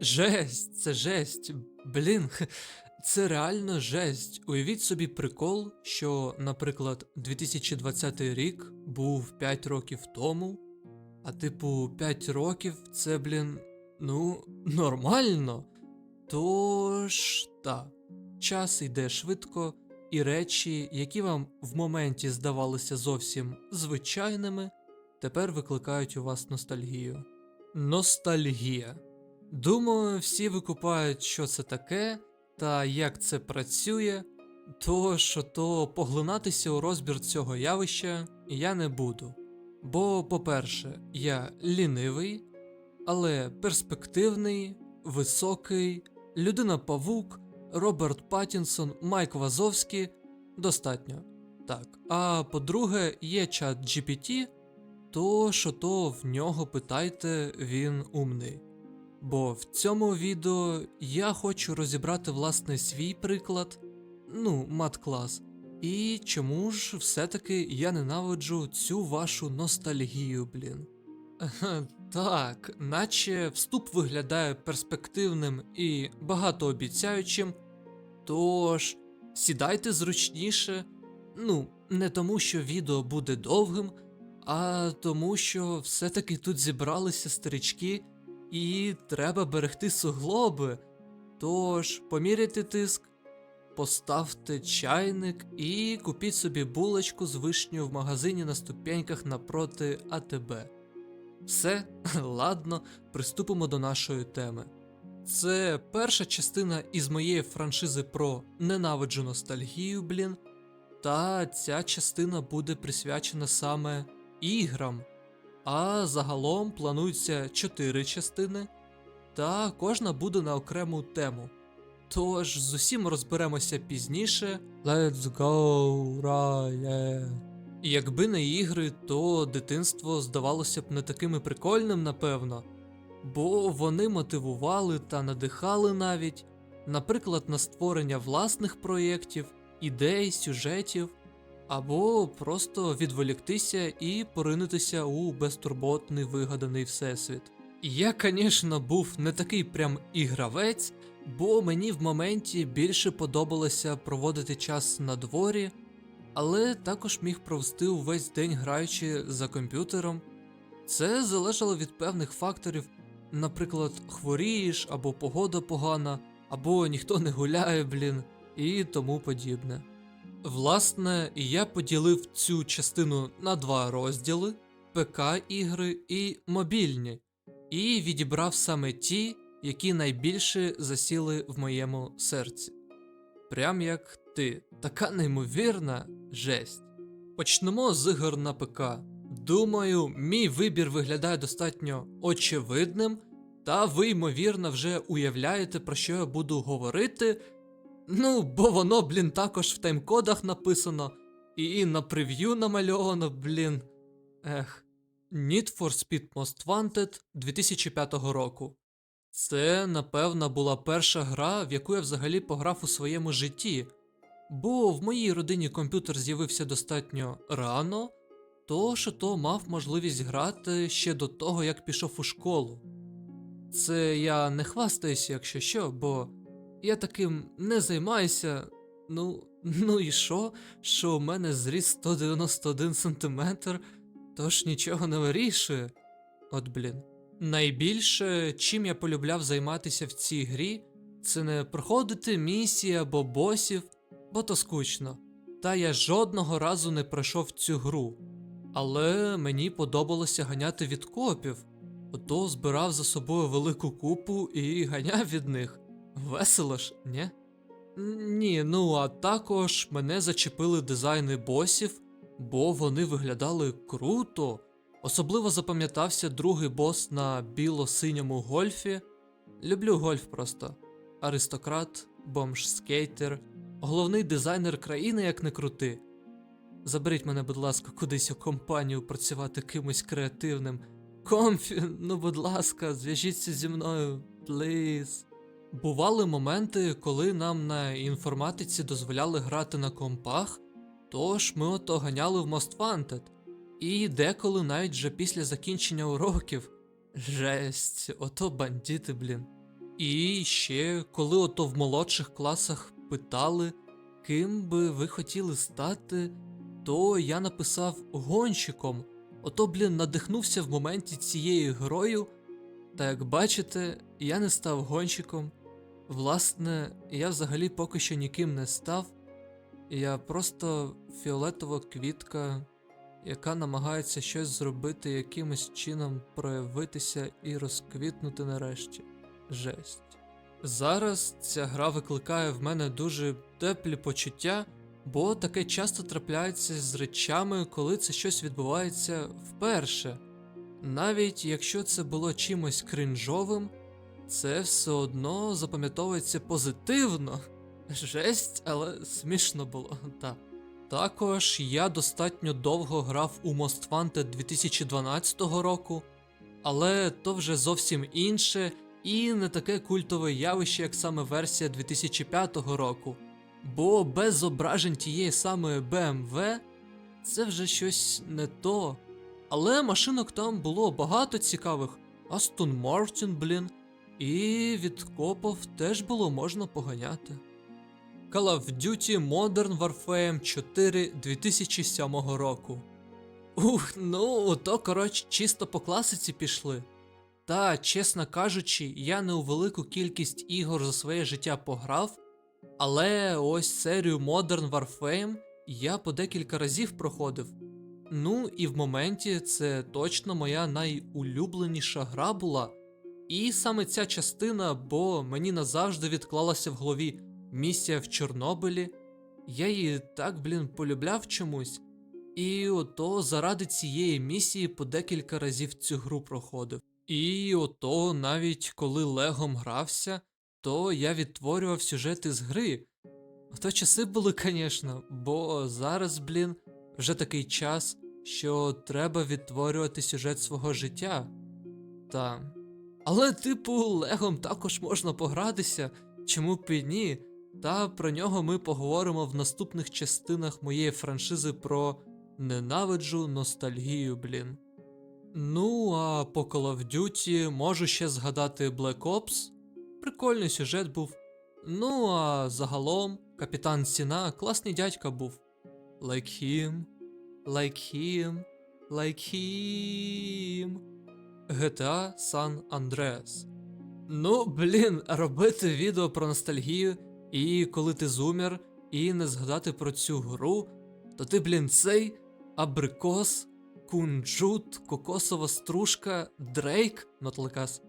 Жесть, це жесть. Блін, це реально жесть. Уявіть собі прикол, що, наприклад, 2020 рік був 5 років тому, а типу 5 років це, блін, ну, нормально. Тож, так, час йде швидко, і речі, які вам в моменті здавалися зовсім звичайними, тепер викликають у вас ностальгію. Ностальгія. Думаю, всі викупають, що це таке та як це працює, то що то поглинатися у розбір цього явища я не буду. Бо, по-перше, я лінивий, але перспективний, високий, людина Павук, Роберт Паттінсон, Майк Вазовський достатньо. Так. А по-друге, є чат GPT, то що то в нього питайте, він умний. Бо в цьому відео я хочу розібрати власне свій приклад, ну, мат-клас, і чому ж все-таки я ненавиджу цю вашу ностальгію, блін. Так, наче вступ виглядає перспективним і багатообіцяючим, тож сідайте зручніше, ну, не тому, що відео буде довгим, а тому, що все-таки тут зібралися старички і треба берегти суглоби. Тож поміряйте тиск, поставте чайник і купіть собі булочку з вишнею в магазині на ступеньках напроти АТБ. Все, ладно, приступимо до нашої теми. Це перша частина із моєї франшизи про ненавиджу ностальгію, блін. Та ця частина буде присвячена саме іграм. А загалом планується 4 частини, та кожна буде на окрему тему. Тож з усім розберемося пізніше. Let's go, Ryan. І Якби не ігри, то дитинство здавалося б не такими прикольним, напевно, бо вони мотивували та надихали навіть, наприклад, на створення власних проєктів, ідей, сюжетів, або просто відволіктися і поринутися у безтурботний вигаданий всесвіт. Я, звісно, був не такий прям ігравець, бо мені в моменті більше подобалося проводити час на дворі, але також міг провести увесь день граючи за комп'ютером. Це залежало від певних факторів, наприклад, хворієш, або погода погана, або ніхто не гуляє, блін, і тому подібне. Власне, я поділив цю частину на два розділи: ПК-ігри і мобільні, і відібрав саме ті, які найбільше засіли в моєму серці. Прям як ти, така неймовірна жесть. Почнемо з ігор на ПК. Думаю, мій вибір виглядає достатньо очевидним, та ви, ймовірно, вже уявляєте, про що я буду говорити. Ну, бо воно, блін, також в таймкодах написано, і на прев'ю намальовано, блін. Ех. Need for Speed Most Wanted 2005 року. Це, напевно, була перша гра, в яку я взагалі пограв у своєму житті. Бо в моїй родині комп'ютер з'явився достатньо рано, тож то мав можливість грати ще до того, як пішов у школу. Це я не хвастаюся, якщо що, бо я таким не займаюся. Ну, ну і що, що у мене зріс 191 см, тож нічого не вирішує. От блін. Найбільше, чим я полюбляв займатися в цій грі, це не проходити місії або босів, бо то скучно. Та я жодного разу не пройшов цю гру. Але мені подобалося ганяти від копів, ото збирав за собою велику купу і ганяв від них. Весело ж, ні? Ні, ну а також мене зачепили дизайни босів, бо вони виглядали круто. Особливо запам'ятався другий бос на біло-синьому гольфі. Люблю гольф просто. Аристократ, бомж-скейтер, головний дизайнер країни, як не крути. Заберіть мене, будь ласка, кудись у компанію працювати кимось креативним. Комфі, ну будь ласка, зв'яжіться зі мною, пліз. Бували моменти, коли нам на інформатиці дозволяли грати на компах, тож ми ото ганяли в Most Wanted. І деколи навіть вже після закінчення уроків. Жесть, ото бандити, блін. І ще, коли ото в молодших класах питали, ким би ви хотіли стати, то я написав гонщиком. Ото, блін, надихнувся в моменті цією грою. Та як бачите, я не став гонщиком. Власне, я взагалі поки що ніким не став. Я просто фіолетова квітка, яка намагається щось зробити, якимось чином проявитися і розквітнути нарешті. Жесть. Зараз ця гра викликає в мене дуже теплі почуття, бо таке часто трапляється з речами, коли це щось відбувається вперше. Навіть якщо це було чимось кринжовим, це все одно запам'ятовується позитивно. Жесть, але смішно було, так. Також я достатньо довго грав у Most Wanted 2012 року, але то вже зовсім інше і не таке культове явище, як саме версія 2005 року. Бо без зображень тієї самої BMW це вже щось не то. Але машинок там було багато цікавих. Aston Martin, блін, і від копов теж було можна поганяти. Call of Duty Modern Warfare 4 2007 року. Ух, ну то коротше чисто по класиці пішли. Та, чесно кажучи, я не у велику кількість ігор за своє життя пограв, але ось серію Modern Warfare я по декілька разів проходив. Ну і в моменті це точно моя найулюбленіша гра була. І саме ця частина, бо мені назавжди відклалася в голові місія в Чорнобилі. Я її так, блін, полюбляв чомусь. І ото заради цієї місії по декілька разів цю гру проходив. І ото навіть коли легом грався, то я відтворював сюжети з гри. Ото часи були, звісно, бо зараз, блін, вже такий час, що треба відтворювати сюжет свого життя. Та. Але, типу, легом також можна погратися, чому б і ні. Та про нього ми поговоримо в наступних частинах моєї франшизи про ненавиджу ностальгію, блін. Ну, а по Call of Duty можу ще згадати Black Ops. Прикольний сюжет був. Ну, а загалом, капітан Сіна класний дядька був. Like him, like him, like him. GTA San Andreas. Ну, блін, робити відео про ностальгію, і коли ти зумер, і не згадати про цю гру, то ти, блін, цей абрикос, кунджут, кокосова стружка, дрейк, нотликас.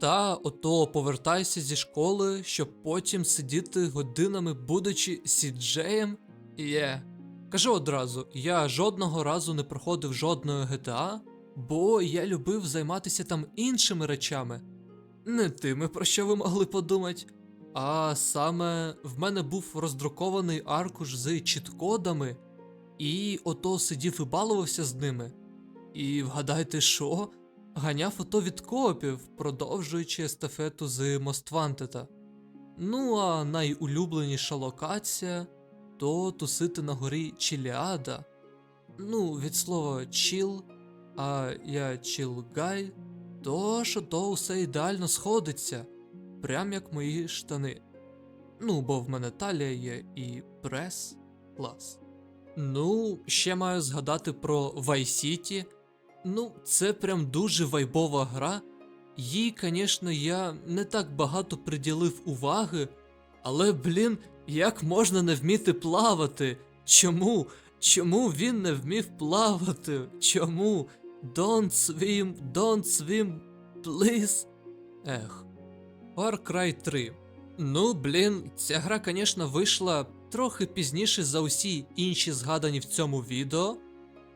Та ото повертайся зі школи, щоб потім сидіти годинами, будучи сіджеєм. Є. Кажу одразу, я жодного разу не проходив жодної GTA, бо я любив займатися там іншими речами. Не тими, про що ви могли подумати. А саме в мене був роздрукований аркуш з чіткодами, і ото сидів і балувався з ними. І вгадайте, що? Ганяв ото від копів, продовжуючи естафету з Моствантета. Ну а найулюбленіша локація то тусити на горі Чіліада. Ну, від слова чіл, а я чіл-гай, то що то усе ідеально сходиться, прям як мої штани. Ну, бо в мене талія є і прес клас. Ну, ще маю згадати про Vice City. Ну, це прям дуже вайбова гра. Їй, звісно, я не так багато приділив уваги, але, блін, як можна не вміти плавати? Чому? Чому він не вмів плавати? Чому? Don't swim, don't swim, please. Ех. Far Cry 3. Ну, блін, ця гра, звісно, вийшла трохи пізніше за усі інші згадані в цьому відео.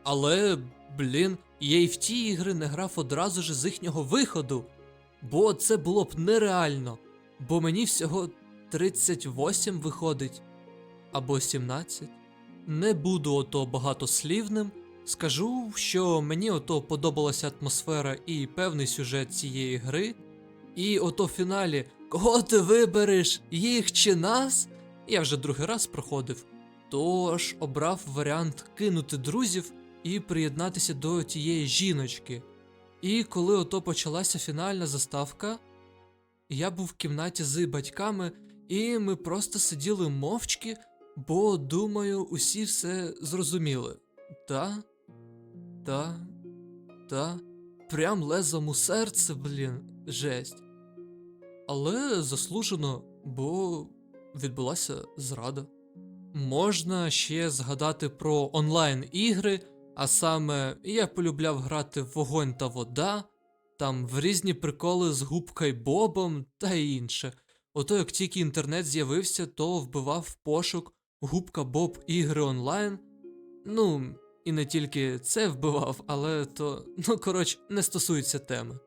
Але, блін, я і в ті ігри не грав одразу ж з їхнього виходу. Бо це було б нереально. Бо мені всього 38 виходить. Або 17. Не буду ото багатослівним. Скажу, що мені ото подобалася атмосфера і певний сюжет цієї гри. І ото в фіналі, кого ти вибереш, їх чи нас? Я вже другий раз проходив. Тож обрав варіант кинути друзів і приєднатися до тієї жіночки. І коли ото почалася фінальна заставка, я був в кімнаті з батьками, і ми просто сиділи мовчки, бо, думаю, усі все зрозуміли. Та, та, та, прям лезом у серце, блін, жесть. Але заслужено, бо відбулася зрада. Можна ще згадати про онлайн-ігри, а саме я полюбляв грати в вогонь та вода, там в різні приколи з губкою Бобом та інше. Ото як тільки інтернет з'явився, то вбивав пошук губка Боб ігри онлайн. Ну, і не тільки це вбивав, але то, ну коротше, не стосується теми.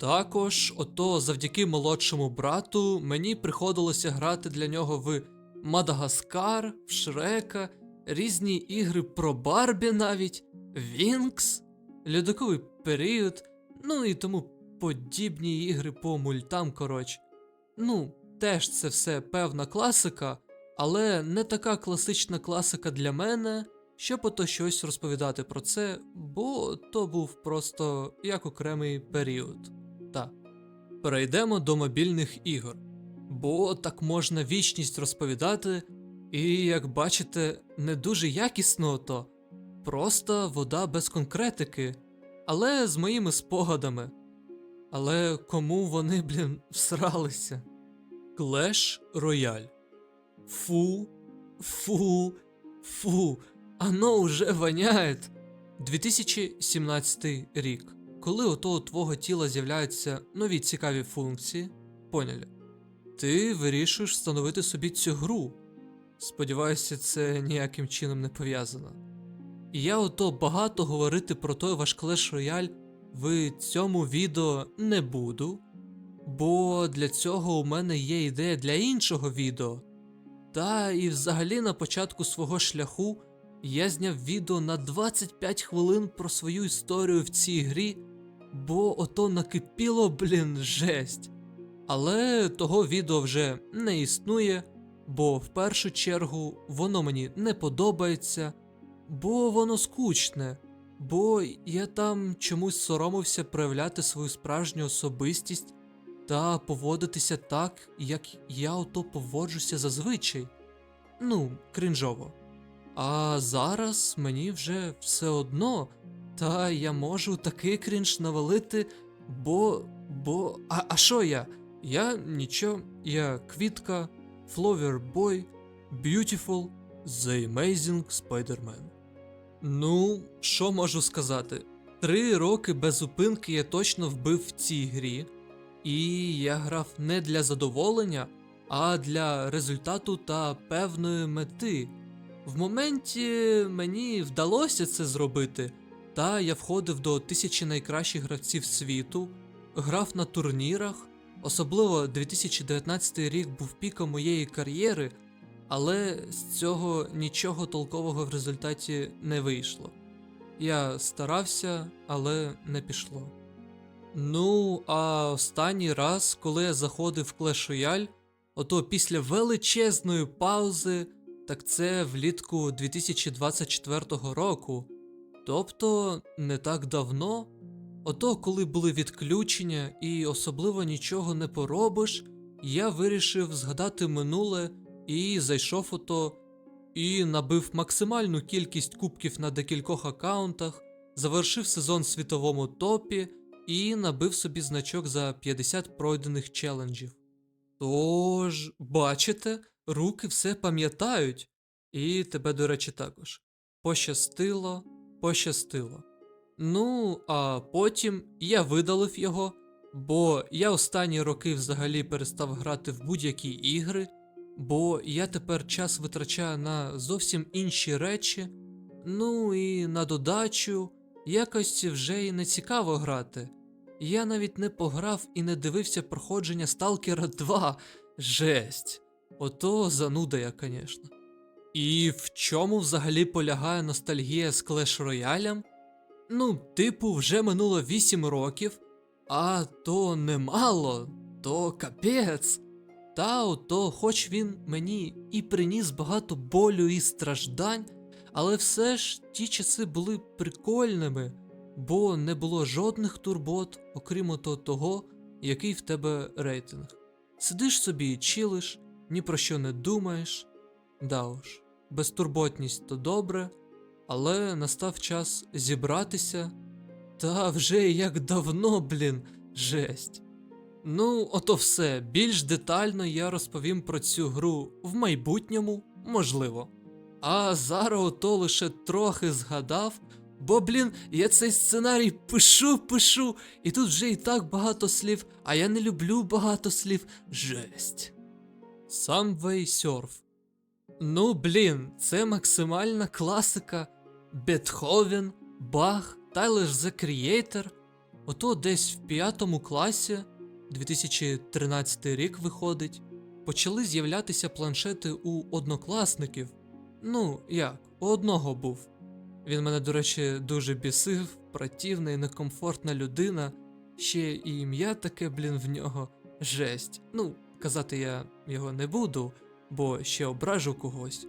Також, ото завдяки молодшому брату, мені приходилося грати для нього в Мадагаскар, в Шрека, різні ігри про Барбі навіть, Вінкс, льодовий період, ну і тому подібні ігри по мультам, коротше. Ну, теж це все певна класика, але не така класична класика для мене, щоб ото щось розповідати про це, бо то був просто як окремий період. Так. Перейдемо до мобільних ігор, бо так можна вічність розповідати, і як бачите, не дуже якісно то, просто вода без конкретики, але з моїми спогадами. Але кому вони, блін, всралися? Clash Royale. Фу, фу, фу, оно уже воняет. 2017 рік. Коли у того твого тіла з'являються нові цікаві функції, поняли? Ти вирішуєш встановити собі цю гру. Сподіваюся, це ніяким чином не пов'язано. І я ото багато говорити про той ваш Clash Royale в цьому відео не буду, бо для цього у мене є ідея для іншого відео. Та і взагалі на початку свого шляху я зняв відео на 25 хвилин про свою історію в цій грі, бо ото накипіло, блін, жесть. Але того відео вже не існує, бо в першу чергу воно мені не подобається, бо воно скучне, бо я там чомусь соромився проявляти свою справжню особистість та поводитися так, як я ото поводжуся зазвичай. Ну, крінжово. А зараз мені вже все одно, та я можу такий крінж навалити, бо. бо. А, а що я? Я нічого, я квітка, Flower Boy, Beautiful, The Amazing Spider-Man. Ну, що можу сказати? Три роки без зупинки я точно вбив в цій грі, і я грав не для задоволення, а для результату та певної мети. В моменті мені вдалося це зробити, та я входив до тисячі найкращих гравців світу, грав на турнірах. Особливо 2019 рік був піком моєї кар'єри, але з цього нічого толкового в результаті не вийшло. Я старався, але не пішло. Ну, а останній раз, коли я заходив в Clash Royale, ото після величезної паузи, так це влітку 2024 року. Тобто не так давно. Ото, коли були відключення і особливо нічого не поробиш, я вирішив згадати минуле і зайшов ото і набив максимальну кількість кубків на декількох аккаунтах, завершив сезон в світовому топі і набив собі значок за 50 пройдених челенджів. Тож, бачите, руки все пам'ятають, і тебе, до речі, також. Пощастило, пощастило. Ну, а потім я видалив його, бо я останні роки взагалі перестав грати в будь-які ігри, бо я тепер час витрачаю на зовсім інші речі, ну і на додачу якось вже і не цікаво грати. Я навіть не пограв і не дивився проходження Сталкера 2. Жесть. Ото зануда я, звісно. І в чому взагалі полягає ностальгія з Clash Royale? Ну, типу, вже минуло 8 років, а то немало, то капець. Та ото, хоч він мені і приніс багато болю і страждань, але все ж ті часи були прикольними, бо не було жодних турбот, окрім того, який в тебе рейтинг. Сидиш собі і чилиш, ні про що не думаєш. Да уж, безтурботність то добре, але настав час зібратися. Та вже як давно, блін, жесть. Ну, ото все. Більш детально я розповім про цю гру в майбутньому, можливо. А зараз ото лише трохи згадав, бо, блін, я цей сценарій пишу, пишу, і тут вже і так багато слів, а я не люблю багато слів. Жесть. Subway Surf. Ну, блін, це максимальна класика. Бетховен, Бах, Тайлер The Creator. Ото десь в п'ятому класі, 2013 рік виходить, почали з'являтися планшети у однокласників. Ну, як, у одного був. Він мене, до речі, дуже бісив, противна і некомфортна людина. Ще і ім'я таке, блін, в нього. Жесть. Ну, казати я його не буду, бо ще ображу когось.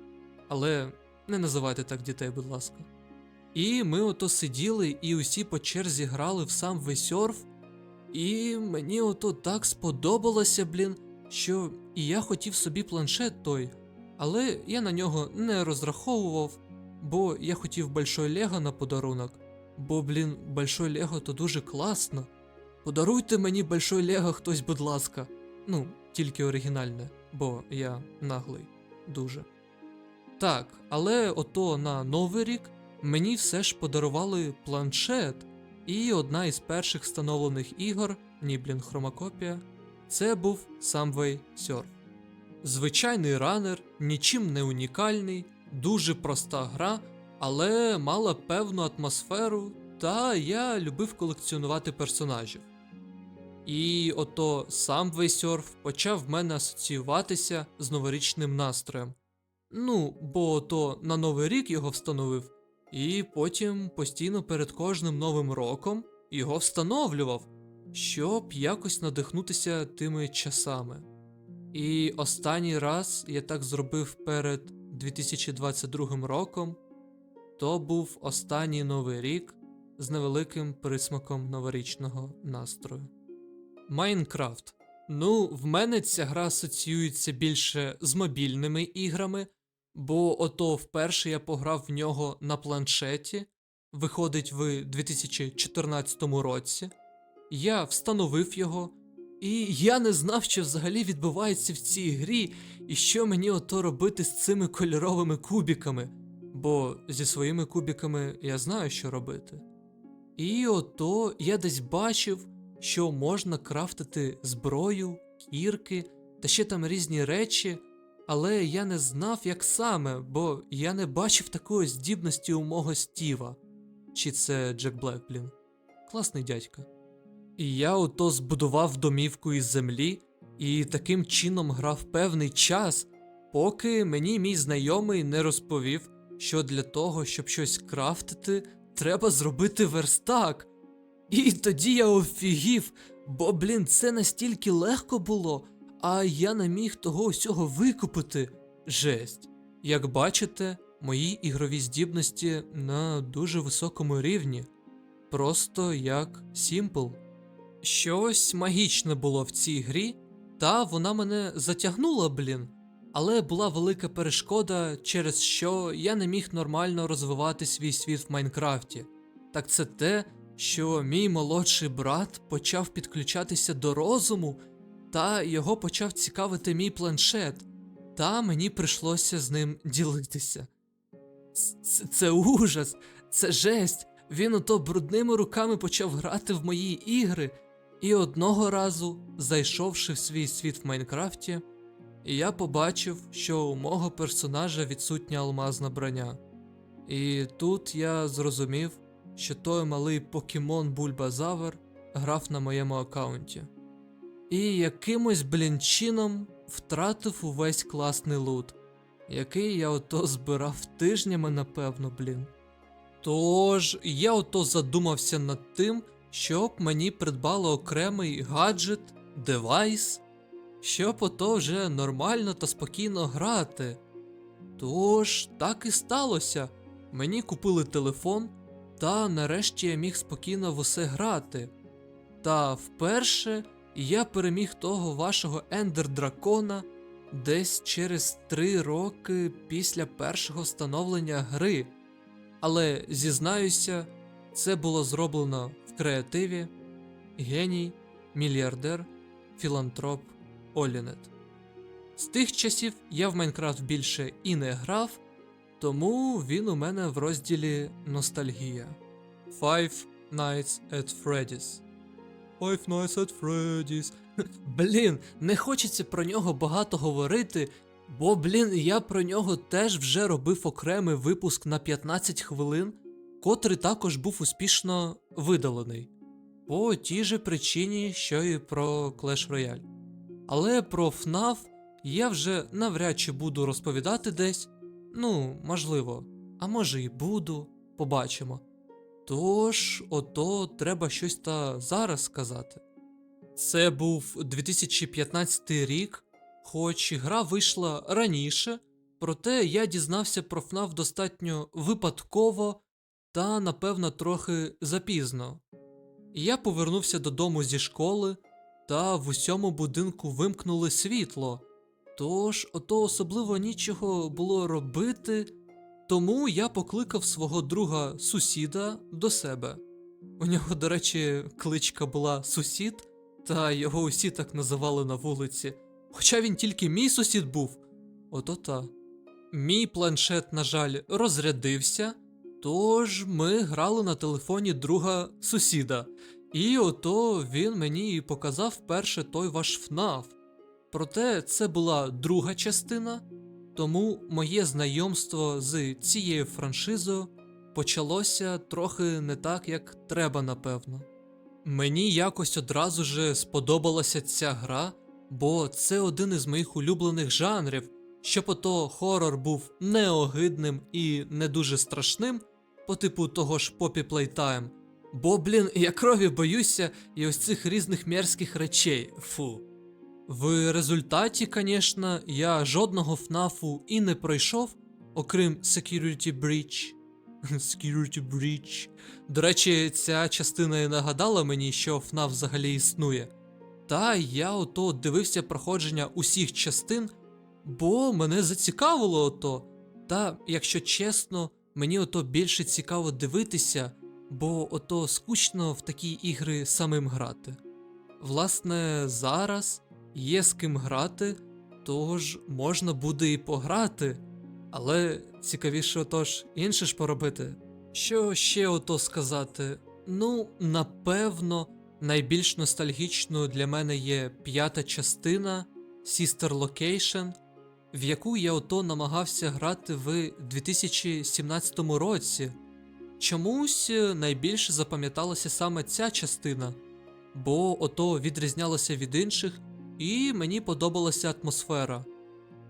Але не називайте так дітей, будь ласка. І ми ото сиділи і усі по черзі грали в сам весьорф. І мені ото так сподобалося, блін, що і я хотів собі планшет той, але я на нього не розраховував, бо я хотів Большой Лего на подарунок. Бо, блін, Большой Лего то дуже класно. Подаруйте мені Большой Лего хтось, будь ласка. Ну, тільки оригінальне, бо я наглий. Дуже. Так, але ото на Новий рік мені все ж подарували планшет, і одна із перших встановлених ігор, ні, блін, хромакопія, це був Subway Surf. Звичайний ранер, нічим не унікальний, дуже проста гра, але мала певну атмосферу, та я любив колекціонувати персонажів. І ото Subway Surf почав в мене асоціюватися з новорічним настроєм. Ну, бо то на Новий рік його встановив, і потім постійно перед кожним новим роком його встановлював, щоб якось надихнутися тими часами. І останній раз я так зробив перед 2022 роком, то був останній новий рік з невеликим присмаком новорічного настрою. Майнкрафт. Ну, в мене ця гра асоціюється більше з мобільними іграми, бо ото вперше я пограв в нього на планшеті, виходить в 2014 році. Я встановив його, і я не знав, що взагалі відбувається в цій грі, і що мені ото робити з цими кольоровими кубіками, бо зі своїми кубіками я знаю, що робити. І ото я десь бачив, що можна крафтити зброю, кірки та ще там різні речі, але я не знав, як саме, бо я не бачив такої здібності у мого Стіва. Чи це Джек Блек, блін? Класний дядька. І я ото збудував домівку із землі і таким чином грав певний час, поки мені мій знайомий не розповів, що для того, щоб щось крафтити, треба зробити верстак. І тоді я офігів, бо, блін, це настільки легко було, а я не міг того усього викупити. Жесть. Як бачите, мої ігрові здібності на дуже високому рівні. Просто як Сімпл. Щось магічне було в цій грі, та вона мене затягнула, блін. Але була велика перешкода, через що я не міг нормально розвивати свій світ в Майнкрафті. Так це те, що мій молодший брат почав підключатися до розуму, та його почав цікавити мій планшет, та мені прийшлося з ним ділитися. Це, це ужас, це жесть. Він ото брудними руками почав грати в мої ігри, і одного разу, зайшовши в свій світ в Майнкрафті, я побачив, що у мого персонажа відсутня алмазна броня. І тут я зрозумів, що той малий покемон Бульбазавр грав на моєму аккаунті. І якимось блін чином втратив увесь класний лут, який я ото збирав тижнями, напевно, блін. Тож я ото задумався над тим, щоб мені придбало окремий гаджет, девайс, щоб ото вже нормально та спокійно грати. Тож так і сталося. Мені купили телефон, та нарешті я міг спокійно в усе грати. Та вперше я переміг того вашого ендер дракона десь через три роки після першого встановлення гри. Але зізнаюся, це було зроблено в креативі геній, мільярдер, філантроп Олінет. З тих часів я в Майнкрафт більше і не грав, тому він у мене в розділі Ностальгія. Five Nights at Freddy's. Five Nights at Freddy's. Блін, не хочеться про нього багато говорити, бо, блін, я про нього теж вже робив окремий випуск на 15 хвилин, котрий також був успішно видалений. По тій же причині, що і про Clash Royale. Але про FNAF я вже навряд чи буду розповідати десь. Ну, можливо, а може і буду, побачимо. Тож, ото треба щось та зараз сказати. Це був 2015 рік, хоч гра вийшла раніше, проте я дізнався про FNAF достатньо випадково та, напевно, трохи запізно. Я повернувся додому зі школи, та в усьому будинку вимкнули світло, тож ото особливо нічого було робити, тому я покликав свого друга сусіда до себе. У нього, до речі, кличка була сусід, та його усі так називали на вулиці. Хоча він тільки мій сусід був. Ото та. Мій планшет, на жаль, розрядився, тож ми грали на телефоні друга сусіда. І ото він мені показав перше той ваш ФНАФ. Проте це була друга частина, тому моє знайомство з цією франшизою почалося трохи не так, як треба, напевно. Мені якось одразу же сподобалася ця гра, бо це один із моїх улюблених жанрів, щоб ото хорор був неогидним і не дуже страшним, по типу того ж Poppy Playtime. Бо, блін, я крові боюся і ось цих різних мерзких речей. Фу. В результаті, звісно, я жодного ФНАФу і не пройшов, окрім Security Breach. Security Breach. До речі, ця частина і нагадала мені, що ФНАФ взагалі існує. Та я ото дивився проходження усіх частин, бо мене зацікавило ото. Та, якщо чесно, мені ото більше цікаво дивитися, бо ото скучно в такі ігри самим грати. Власне, зараз є з ким грати, тож можна буде і пограти, але цікавіше отож інше ж поробити. Що ще ото сказати? Ну, напевно, найбільш ностальгічною для мене є п'ята частина Sister Location, в яку я ото намагався грати в 2017 році. Чомусь е, найбільше запам'яталася саме ця частина, бо ото відрізнялося від інших, і мені подобалася атмосфера.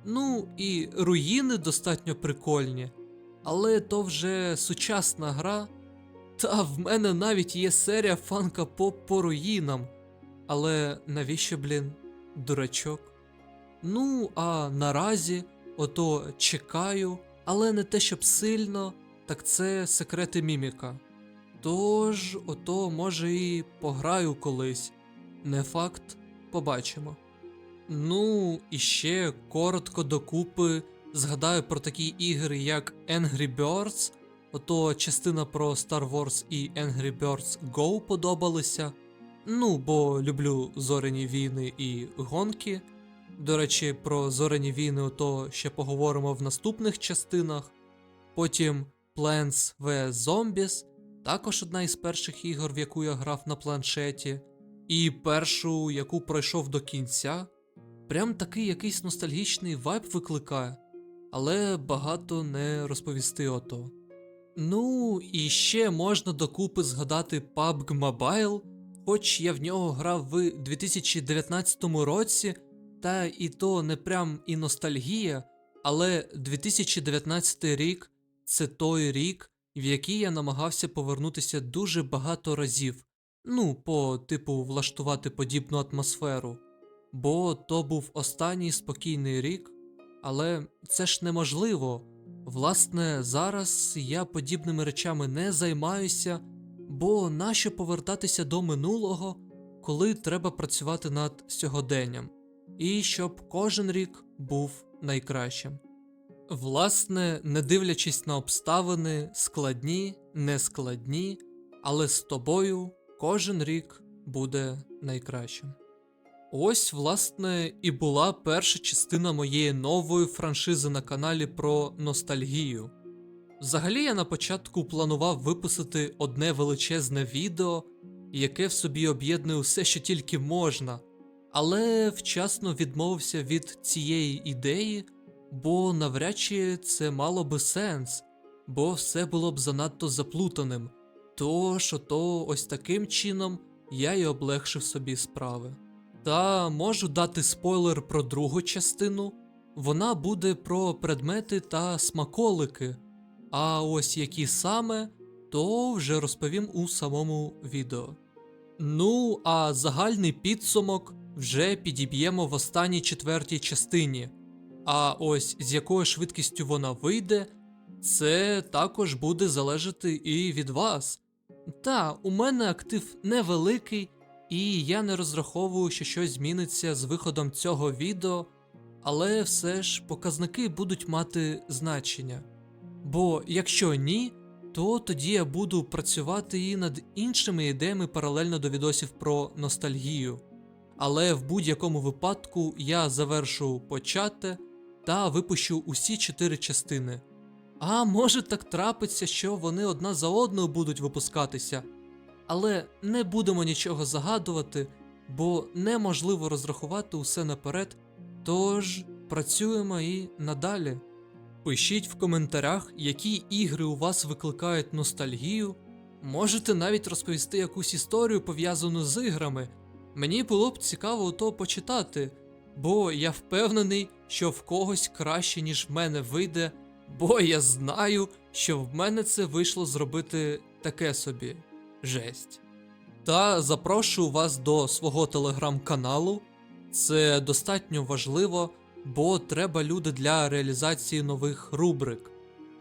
Ну і руїни достатньо прикольні, але то вже сучасна гра. Та в мене навіть є серія фанка поп по руїнам. Але навіщо, блін, дурачок? Ну, а наразі ото чекаю, але не те, щоб сильно, так це секрети міміка. Тож, ото, може, і пограю колись. Не факт, побачимо. Ну, і ще коротко докупи згадаю про такі ігри, як Angry Birds, ото частина про Star Wars і Angry Birds Go подобалися. Ну, бо люблю зоряні війни і гонки. До речі, про зоряні війни ото ще поговоримо в наступних частинах. Потім Plants vs Zombies, також одна із перших ігор, в яку я грав на планшеті, і першу, яку пройшов до кінця. Прям такий якийсь ностальгічний вайб викликає, але багато не розповісти ото. Ну, і ще можна докупи згадати PUBG Mobile, хоч я в нього грав в 2019 році, та і то не прям і ностальгія, але 2019 рік це той рік, в який я намагався повернутися дуже багато разів. Ну, по типу влаштувати подібну атмосферу. Бо то був останній спокійний рік, але це ж неможливо. Власне, зараз я подібними речами не займаюся, бо нащо повертатися до минулого, коли треба працювати над сьогоденням, і щоб кожен рік був найкращим. Власне, не дивлячись на обставини, складні, нескладні, але з тобою кожен рік буде найкращим. Ось, власне, і була перша частина моєї нової франшизи на каналі про ностальгію. Взагалі, я на початку планував випустити одне величезне відео, яке в собі об'єднує все, що тільки можна, але вчасно відмовився від цієї ідеї, бо навряд чи це мало би сенс, бо все було б занадто заплутаним. Тож, ото ось таким чином я й облегшив собі справи. Та можу дати спойлер про другу частину. Вона буде про предмети та смаколики. А ось які саме, то вже розповім у самому відео. Ну, а загальний підсумок вже підіб'ємо в останній четвертій частині. А ось з якою швидкістю вона вийде, це також буде залежати і від вас. Та, у мене актив невеликий, і я не розраховую, що щось зміниться з виходом цього відео, але все ж показники будуть мати значення. Бо якщо ні, то тоді я буду працювати і над іншими ідеями паралельно до відосів про ностальгію. Але в будь-якому випадку я завершу почати та випущу усі чотири частини. А може так трапиться, що вони одна за одною будуть випускатися. Але не будемо нічого загадувати, бо неможливо розрахувати усе наперед, тож працюємо і надалі. Пишіть в коментарях, які ігри у вас викликають ностальгію. Можете навіть розповісти якусь історію пов'язану з іграми. Мені було б цікаво то почитати, бо я впевнений, що в когось краще, ніж в мене вийде, бо я знаю, що в мене це вийшло зробити таке собі жесть. Та запрошую вас до свого телеграм-каналу. Це достатньо важливо, бо треба люди для реалізації нових рубрик.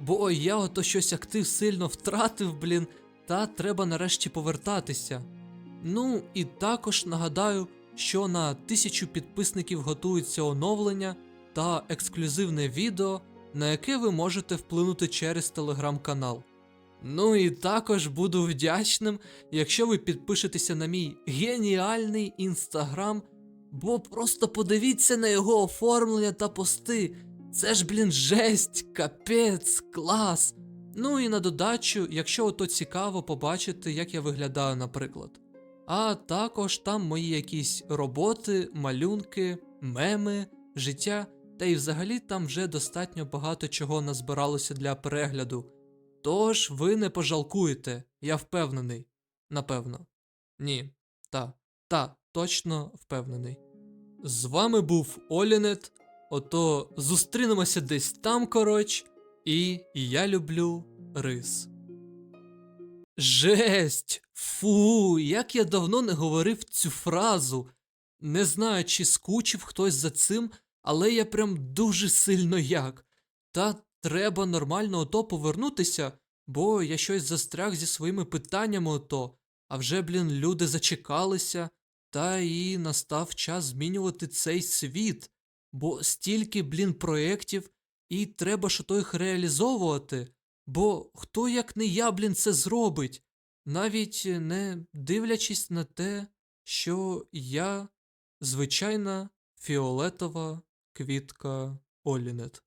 Бо я ото щось актив сильно втратив, блін, та треба нарешті повертатися. Ну і також нагадаю, що на тисячу підписників готується оновлення та ексклюзивне відео, на яке ви можете вплинути через телеграм-канал. Ну і також буду вдячним, якщо ви підпишетеся на мій геніальний інстаграм, бо просто подивіться на його оформлення та пости. Це ж, блін, жесть, капець, клас. Ну і на додачу, якщо ото цікаво побачити, як я виглядаю, наприклад. А також там мої якісь роботи, малюнки, меми, життя, та й взагалі там вже достатньо багато чого назбиралося для перегляду. Тож ви не пожалкуєте, я впевнений. Напевно. Ні. Та, та, точно впевнений. З вами був Олінет. Ото зустрінемося десь там, короч, і я люблю рис. Жесть! Фу, як я давно не говорив цю фразу. Не знаю, чи скучив хтось за цим, але я прям дуже сильно як. Та треба нормально ото повернутися, бо я щось застряг зі своїми питаннями ото, а вже, блін, люди зачекалися, та і настав час змінювати цей світ, бо стільки, блін, проєктів, і треба ж ото їх реалізовувати. Бо хто як не я, блін, це зробить, навіть не дивлячись на те, що я звичайна фіолетова квітка Олінет.